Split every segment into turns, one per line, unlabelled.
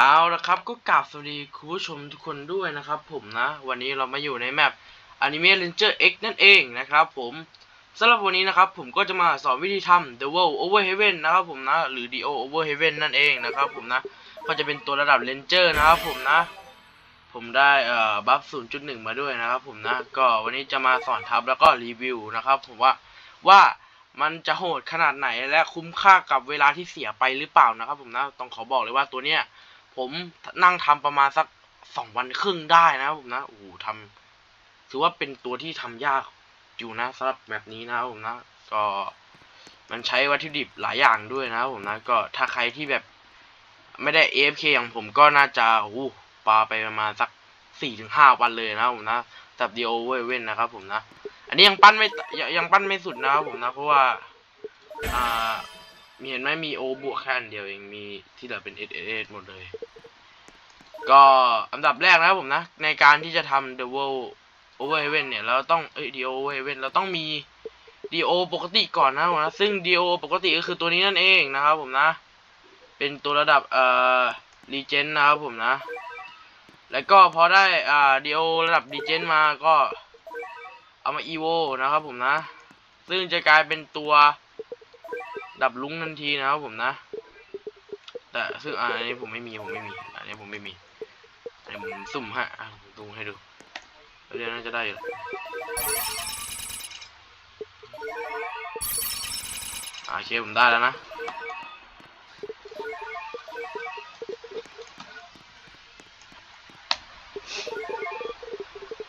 เอาละครับก็กราบสวัสดีคุณผู้ชมทุกคนด้วยนะครับผมนะ วันนี้เรามาอยู่ในแมป Anime Ranger X นั่นเองนะครับผมสำหรับวันนี้นะครับผมก็จะมาสอนวิธีทำ The World Over Heaven นะครับผมนะ หรือ DO Over Heaven นั่นเองนะครับผมนะก็จะเป็นตัวระดับ Ranger นะครับผมนะ ผมได้เอ่อบัฟ 0.1 มาด้วยนะครับผมนะ ก็วันนี้จะมาสอนทับแล้วก็รีวิวนะครับผมว่าว่ามันจะโหดขนาดไหนและคุ้มค่ากับเวลาที่เสียไปหรือเปล่านะครับผมนะต้องขอบอกเลยว่าตัวเนี้ย ผมนั่งทำประมาณสักสองวันครึ่งได้นะผมนะโอ้โหทำถือว่าเป็นตัวที่ทำยากอยู่นะสำหรับแบบนี้นะผมนะ ก็มันใช้วัตถุดิบหลายอย่างด้วยนะผมนะ ก็ถ้าใครที่แบบไม่ได้ AFK อย่างผมก็น่าจะโอ้โหปาไปประมาณสักสี่ถึงห้าวันเลยนะผมนะสับดีโอเว่นนะครับผมนะ อันนี้ยังปั้นไม่ยังยังปั้นไม่สุดนะครับผมนะเพราะว่าอ่ามีเห็นไหมมีโอบวกแค่นเดียวเองมีที่เหลือเป็นเอสเอสหมดเลย ก็อันดับแรกนะครับผมนะ ในการที่จะทำ The World Over Heaven เนี่ย เราต้องเอ้ย DO Over Heaven เราต้องมี DO ปกติก่อนนะผมนะ ซึ่ง DO ปกติก็คือตัวนี้นั่นเองนะครับผมนะ เป็นตัวระดับเอ่อ Legend นะครับผมนะ แล้วก็พอได้อ่า DO ระดับ Legend มาก็เอามา EVO นะครับผมนะ ซึ่งจะกลายเป็นตัวดับลุ้งทันทีนะครับผมนะ แต่ซึ่งอันนี้ผมไม่มีผมไม่มีอันนี้ผมไม่มี อันนี้ผมสุ่มฮะดูให้ดูเดี๋ยวน่าจะได้อยู่แหละอะโอเคผมได้แล้วนะ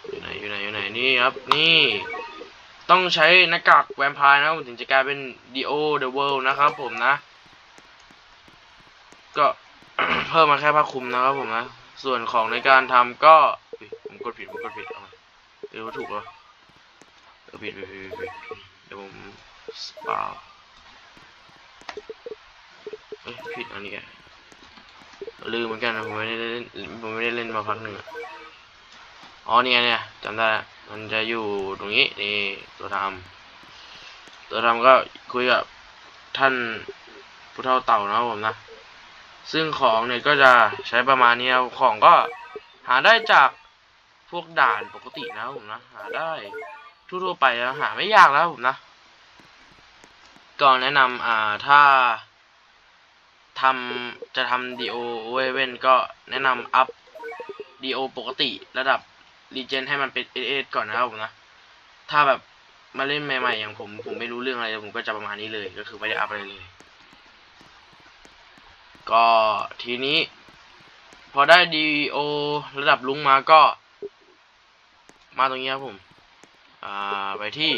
อยู่ไหนอยู่ไหนอยู่ไหนนี่ครับนี่ต้องใช้หน้ากากแวมไพร์นะผมถึงจะกลายเป็น Dio the World นะครับผมนะ ก็เพิ่มมาแค่ผ้าคลุมนะครับผมนะ ส่วนของในการทำก็ผมกดผิดผมกดผิดเอาใหม่เออว่าถูกเหรอเออผิดผิดผิดผิดเดี๋ยวผมสปาเอ้ยผิดอันนี้แกลืมเหมือนกันนะผมไม่ได้เล่นผมไม่ได้เล่นมาพักหนึ่งอ๋อเนี่ยเนี่ยจำได้ละมันจะอยู่ตรงนี้นี่ตัวทำตัวทำก็คุยกับท่านผู้เฒ่าเต่านะผมนะ ซึ่งของเนี่ยก็จะใช้ประมาณนี้นะของก็หาได้จากพวกด่านปกตินะผมนะหาได้ทั่วๆไปแล้วหาไม่ยากแล้วผมนะก็แนะนำอ่าถ้าทำจะทำดีโอเวเว่นก็แนะนำอัพดีโอปกติระดับรีเจนให้มันเป็นเอก่อนนะครับผมนะ ถ้าแบบมาเล่นใหม่ๆอย่างผม ผมไม่รู้เรื่องอะไร ผมก็จะประมาณนี้เลย ก็คือไม่ได้อัพอะไรเลย ก็ทีนี้ พอได้ DO ระดับลุงมาก็ มาตรงนี้ครับผม อ่าไปที่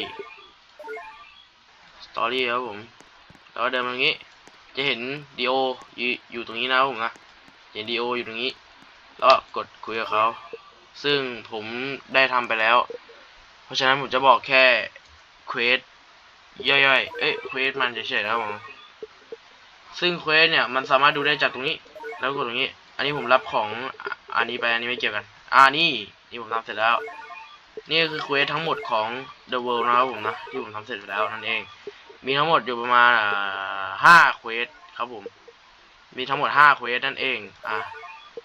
Story ครับผมแล้วเดินมาตรงนี้ จะเห็น DO อยู่อยู่ตรงนี้นะครับผมนะเห็น DO ออยู่ตรงนี้ แล้วกดคุยกับเขาซึ่งผมได้ทำไปแล้ว เพราะฉะนั้นผมจะบอกแค่เควสย่อยๆ เอ้ยเควสมันเฉยๆนะครับผม ซึ่งเควสเนี่ยมันสามารถดูได้จากตรงนี้ แล้วกดตรงนี้ อันนี้ผมรับของอันนี้ไปอันนี้ไม่เกี่ยวกัน อ่านี่นี่ผมทำเสร็จแล้ว นี่คือเควสทั้งหมดของ The World นะครับผมนะที่ผมทำเสร็จไปแล้วนั่นเอง มีทั้งหมดอยู่ประมาณห้าเควสครับผม มีทั้งหมดห้าเควสนั่นเอง อ่า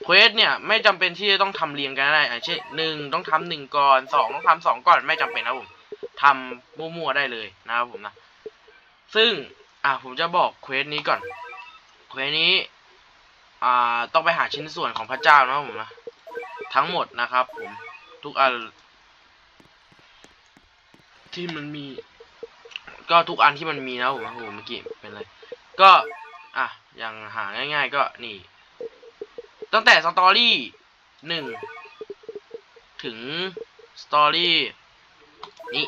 เควสเนี่ยไม่จำเป็นที่จะต้องทำเรียงกันได้อ่าเช่นหนึ่งต้องทำหนึ่งก่อนสองต้องทำสองก่อนไม่จำเป็นนะผมทำมั่วๆได้เลยนะครับผมนะ ซึ่ง อะผมจะบอกเควสนี้ก่อน เควสนี้ อ่า ต้องไปหาชิ้นส่วนของพระเจ้านะผมนะ ทั้งหมดนะครับผม ทุกอัน ที่มันมี ก็ทุกอันที่มันมีนะผมนะโอ้โหเมื่อกี้เป็นอะไร ก็ อะ อย่างหาง่ายๆ ก็นี่ ตั้งแต่สตอรี่หนึ่ง ถึงสตอรี่ นี้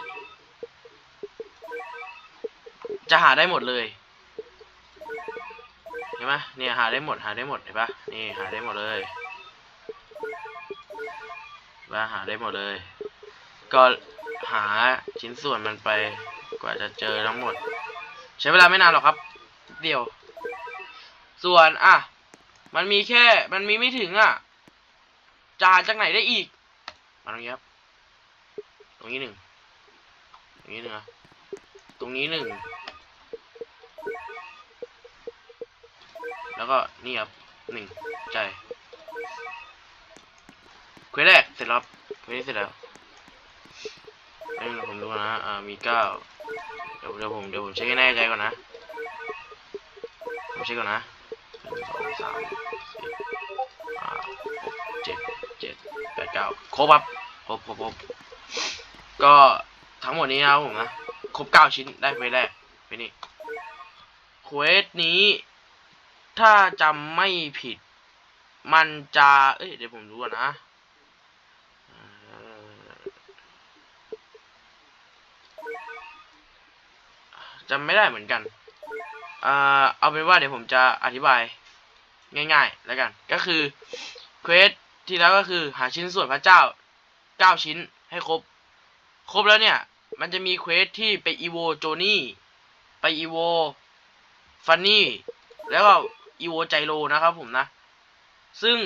จะหาได้หมดเลยเห็นไหมเนี่ยหาได้หมดหาได้หมดเห็นปะนี่หาได้หมดเลยว่าหาได้หมดเลย ก็หาชิ้นส่วนมันไปกว่าจะเจอทั้งหมด ใช้เวลาไม่นานหรอกครับ เดียว ส่วนอะ มันมีแค่มันมีไม่ถึงอะจะหาจากไหนได้อีกมาตรงนี้ครับ ตรงนี้หนึ่งตรงนี้หนึ่งตรงนี้หนึ่ง แล้วก็นี่ครับหนึ่งใจเควสแรกเสร็จแล้วเควสเสร็จแล้วเอ้ยผมดูนนะอ่ามีเก้าเดี๋ยวเดี๋ยวผมเดี๋ยวผมเช็คให้แน่ใจก่อนนะผมเช็คก่อนนะหนึ่งสองสามสี่ห้าหกเจ็ดเจ็ดแปดเก้าครบครับครบครบครบก็ทั้งหมดนี้นะครับผมนะ ครบเก้าชิ้นได้เควสแรกไปนี่เควสนี้ ถ้าจำไม่ผิด มันจะ เอ้ย เดี๋ยวผมดูก่อนนะ จำไม่ได้เหมือนกัน เอ่อ เอาเป็นว่าเดี๋ยวผมจะอธิบายง่ายๆ แล้วกัน ก็คือ เควสที่แล้วก็คือหาชิ้นส่วนพระเจ้า 9 ชิ้นให้ครบ ครบแล้วเนี่ย มันจะมีเควสที่ไปอีโวโจนี่ ไปอีโวฟันนี่ แล้วก็ อีโวไจโรนะครับผมนะ ซึ่ง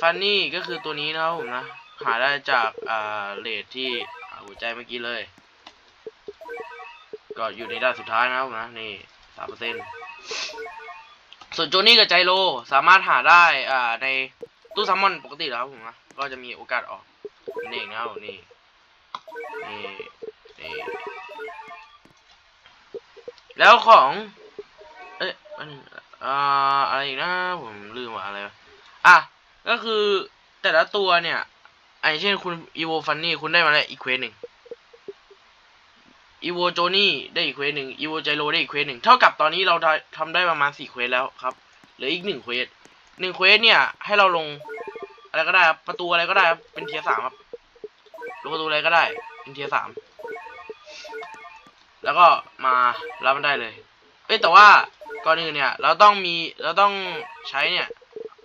ฟันนี่ก็คือตัวนี้นะครับผมนะ หาได้จากอ่าเลทที่อ่าหัวใจเมื่อกี้เลย ก็อยู่ในด้านสุดท้ายนะครับผมนะ นี่สามเปอร์เซ็นส่วนโจนี่กับไจโรสามารถหาได้อ่าในตู้ซัมมอนปกติแล้วครับผมนะก็จะมีโอกาสออกนั่นเองนะครับนี่นี่นี่แล้วของ เอ๊ะอันนึง อ่าอะไรอีกนะผมลืมว่าอะไรอะก็คือแต่ละตัวเนี่ยไอเช่นคุณอีโวฟันนี่คุณได้มาแล้วอีเควสหนึ่งอีโวโจนี่ได้อีเควสหนึ่งอีโวไจโรได้อีเควสหนึ่งเท่ากับตอนนี้เราได้ทำได้ประมาณสี่เควสแล้วครับเหลืออีกหนึ่งเควสหนึ่งเควสเนี่ย ให้เราลงอะไรก็ได้ครับประตูอะไรก็ได้ครับเป็นเทียสามครับลงประตูอะไรก็ได้ เป็นเทียสามแล้วก็มารับมันได้เลยเอ้ยแต่ว่า ก่อนอื่นเนี่ยเราต้องมีเราต้องใช้เนี่ย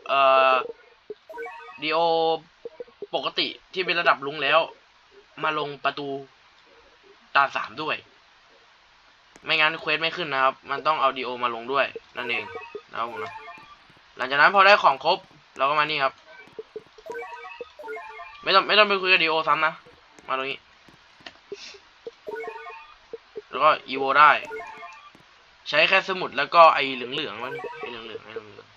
เอ่อดีโอปกติที่เป็นระดับลุงแล้ว มาลงประตูด่าสามด้วย ไม่งั้นเควสไม่ขึ้นนะครับ มันต้องเอาดีโอมาลงด้วยนั่นเองนะครับผมนะหลังจากนั้นพอได้ของครบเราก็มานี่ครับ ไม่ต้องไม่ต้องไปคุยกับดีโอซ้ำนะ มาตรงนี้ แล้วก็อีโวได้ ใช้แค่สมุดแล้วก็ไอ้เหลืองเหลืองมันไอ้เหลืองเหลืองไอ้เหลืองเหลือง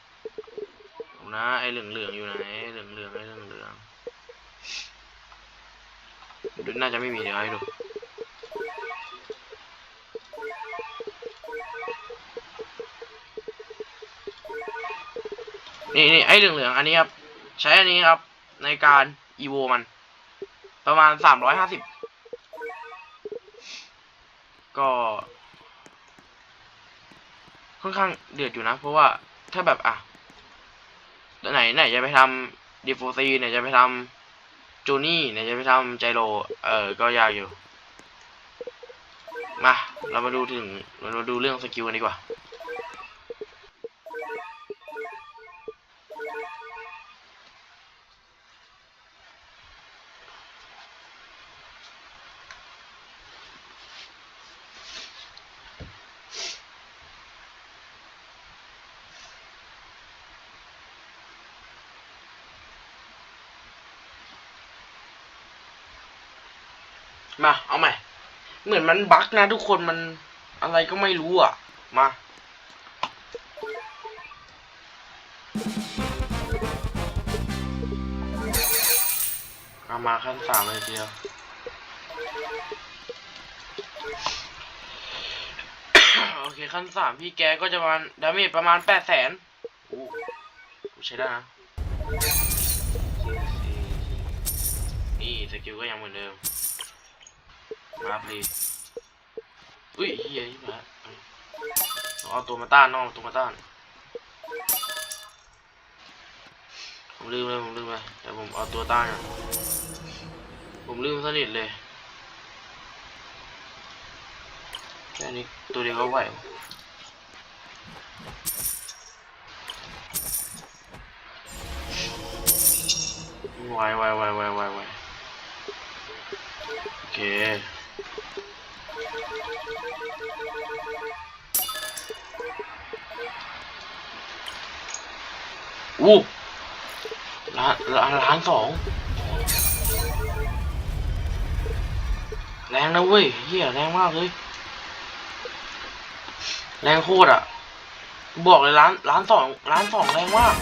ผมนะไอ้เหลืองเหลืองอยู่ไหนไอ้เหลืองเหลืองไอ้เหลืองเหลืองดูน่าจะไม่มีเดี๋ยวให้ดูนี่นี่ไอ้เหลืองเหลืองอันนี้ครับ ใช้อันนี้ครับ ในการอีโวมัน ประมาณสามร้อยห้าสิบก็ ค่อนข้างเดือดอยู่นะ เพราะว่าถ้าแบบอะไหนไหนจะไปทำดีโฟซีไหนจะไปทำจูนี่ไหนจะไปทำไจโรเออก็ยาวอยู่ มา เรามาดูถึงเรามาดูเรื่องสกิลกันดีกว่า มาเอาใหม่ เหมือนมันบั๊กนะทุกคนมันอะไรก็ไม่รู้อะ มา เอามาขั้นสามเลยเดียว โอเคขั้นสามพี่แกก็จะประมาณดาเมจประมาณแปดแสนโอ้ใช้ได้นะนี่สกิลก็ยังเหมือนเดิม มาพลีอุ้ยเฮียที่มาเอาตัวมาต้านน้องตัวมาต้าน ผมลืมเลยผมลืมไปแต่ผมเอาตัวต้านอะผมลืมสนิทเลยแค่นี้ตัวเดียวก็ไหวไหวไหวไหวไหวไหวไหวโอเค อู้ล้านล้านล้านสอง แรงนะเว้ยเฮียแรงมากเลย แรงโคตรอะ บอกเลยล้านล้านสองล้านสองแรงมาก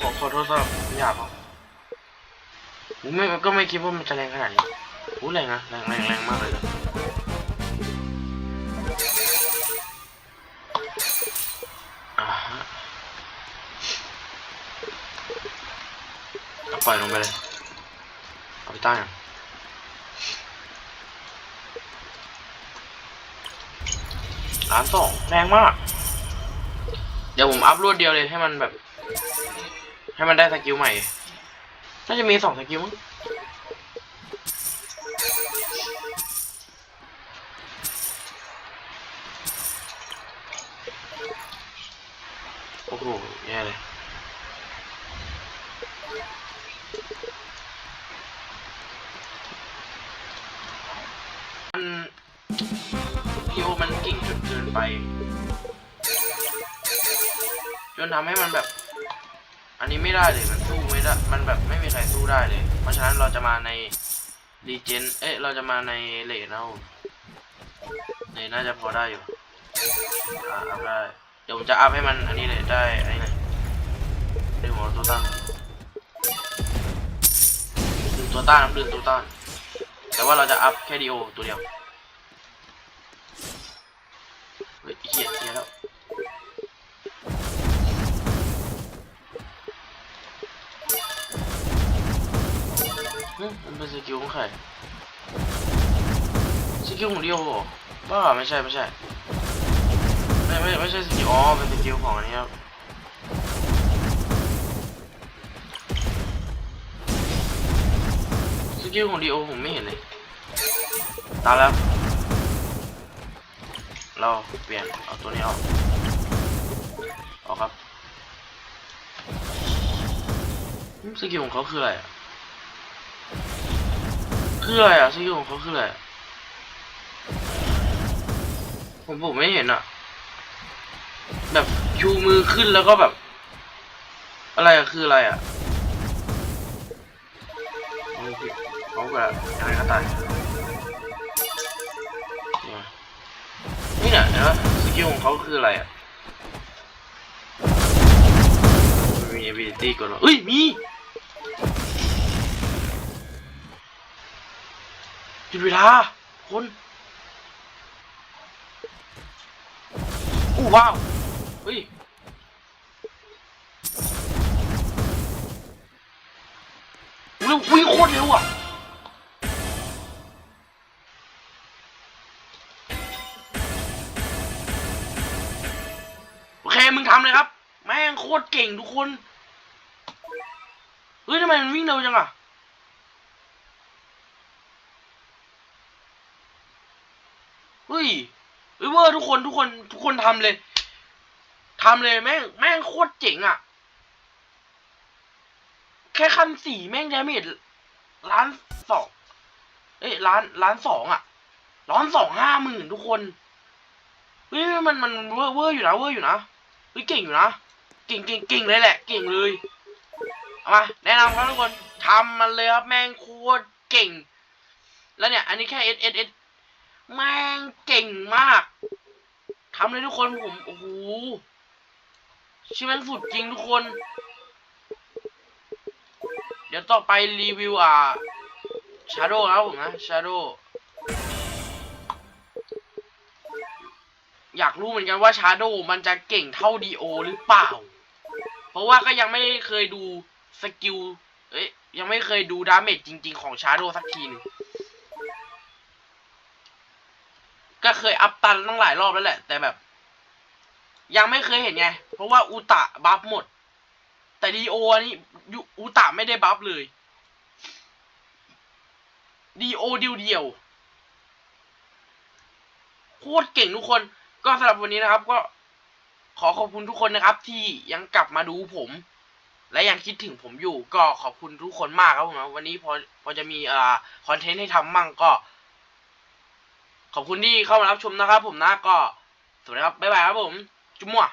ขอขอโทษสำหรับหยาบอะผมไม่ก็ไม่คิดว่ามันจะแรงขนาดนี้ อ้แรงนะแรงแรงแรงมากเลยนะอะเอาปล่อยลงไปเลยเอาไปใต้ก่อนล้านสองแรงมาก เดี๋ยวผมอัพรวดเดียวเลยให้มันแบบ ให้มันได้สกิลใหม่ น่าจะมีสองสกิลมั้ง ไป จนทำให้มันแบบ อันนี้ไม่ได้เลยมันสู้ไม่ได้มันแบบไม่มีใครสู้ได้เลย เพราะฉะนั้นเราจะมาในรีเจนเอ๊ะเราจะมาในเลนเอาเลนน่าจะพอได้อยู่อ่าอัพได้เดี๋ยวผมจะอัพให้มันอันนี้เลยได้อันนี้เลยดึงหัวตัวต้านดึงตัวต้านครับดึงตัวต้านแต่ว่าเราจะอัพแค่ดีโอตัวเดียว เฮ้ยเหี้ยเหี้ยแล้วเฮ้ยมันเป็นสกิลของใครสกิลของเดียวเหรอบ้าไม่ใช่ไม่ใช่ไม่ไม่ไม่ใช่สกิลอ๋อเป็นสกิลของอันนี้ครับสกิลของดีโอผมไม่เห็นเลยตายแล้ว เราเปลี่ยนเอาตัวนี้ออกออกครับสกิลของเขาคืออะไรคืออะไรอะสกิลของเขาคืออะไรผมผมไม่เห็นอะ แบบชูมือขึ้นแล้วก็แบบ อะไรอะคืออะไรอะเอาสิเขาแบบยังไงก็ตาย เนี่ยนไหมสกิลของเขาคืออะไรอะมันมี ability กดเหรอเอ้ย มีหยุดเวลาคนอู้ว้าว เฮ้ยเร็ววิ่งโคตรเร็วอะ เคมึงทำเลยครับ แม่งโคตรเก่งทุกคน เฮ้ยทำไมมันวิ่งเร็วจังอะเฮ้ยเฮ้ยเวอร์ทุกคนทุกคนทุกคนทำเลยทำเลยแม่งแม่งโคตรเจ๋งอะ แค่คันสี่แม่งดาเมจล้านสองเอ้ยล้านล้านสองอะล้านสองห้าหมื่นทุกคนเฮ้ยมันมันเวอร์เวอร์อยู่นะเวอร์อยู่นะ เฮ้ยเก่งอยู่นะเก่งเก่งเก่งเลยแหละเก่งเลยเอามาแนะนำครับทุกคนทำมันเลยครับแม่งโคตรเก่ง แล้วเนี่ย อันนี้แค่ S S S แม่งเก่งมากทำเลยทุกคนผมโอ้โหชิแม่งสุดจริงทุกคน เดี๋ยวต่อไปรีวิวอ่าชาโดว์ครับผมนะชาโดว์ อยากรู้เหมือนกันว่าชาโดมันจะเก่งเท่าดีโอหรือเปล่า เพราะว่าก็ยังไม่เคยดูสกิลเอ้ยยังไม่เคยดูดาเมจจริง ๆ ของชาโดสักทีนึงก็เคยอัพตันตั้งหลายรอบแล้วแหละ แต่แบบ ยังไม่เคยเห็นไง เพราะว่าอูตะบัฟหมด แต่ดีโอนี่ยูอูตะไม่ได้บัฟเลยดีโอเดียวเดียวโคตรเก่งทุกคน ก็สำหรับวันนี้นะครับ ก็ขอขอบคุณทุกคนนะครับ ที่ยังกลับมาดูผม และยังคิดถึงผมอยู่ ก็ขอบคุณทุกคนมากครับผมวันนี้พอพอจะมีอ่าคอนเทนต์ให้ทำมั่งก็ ขอบคุณที่เข้ามารับชมนะครับ ผมนะก็สวัสดีครับบ๊ายบายครับผม จุ๊มั่ว